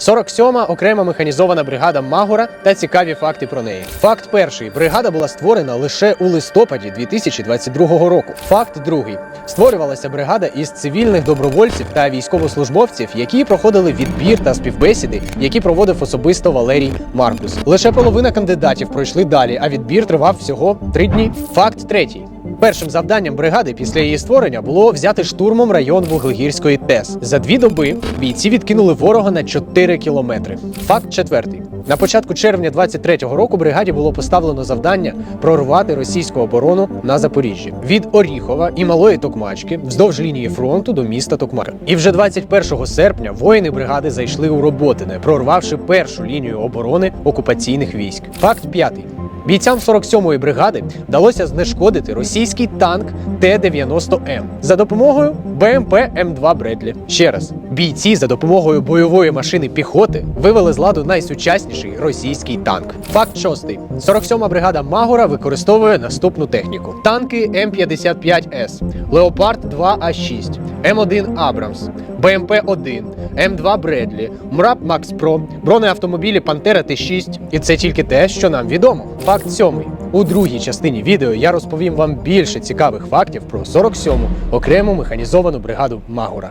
47-ма окрема механізована бригада Магура та цікаві факти про неї. Факт перший: бригада була створена лише у листопаді 2022 року. Факт другий: створювалася бригада із цивільних добровольців та військовослужбовців, які проходили відбір та співбесіди, які проводив особисто Валерій Маркус. Лише половина кандидатів пройшли далі, а відбір тривав всього три дні. Факт третій. Першим завданням бригади після її створення було взяти штурмом район Вуглегірської ТЕС. За дві доби бійці відкинули ворога на 4 кілометри. Факт четвертий. На початку червня 23-го року бригаді було поставлено завдання прорвати російську оборону на Запоріжжі від Оріхова і Малої Токмачки вздовж лінії фронту до міста Токмак. І вже 21 серпня воїни бригади зайшли у Роботине, прорвавши першу лінію оборони окупаційних військ. Факт п'ятий. Бійцям 47-ї бригади вдалося знешкодити російський танк Т-90М за допомогою БМП М2 Бредлі. Ще раз, бійці за допомогою бойової машини піхоти вивели з ладу найсучасніший російський танк. Факт шостий: 47-ма бригада Магора використовує наступну техніку: танки М55С, Леопард 2А6, М1 Абрамс, БМП-1, М2 Бредлі, МРАП Макс Про, бронеавтомобілі Пантера Т6. І це тільки те, що нам відомо. Факт сьомий. У другій частині відео я розповім вам більше цікавих фактів про 47-му окрему механізовану бригаду Магура.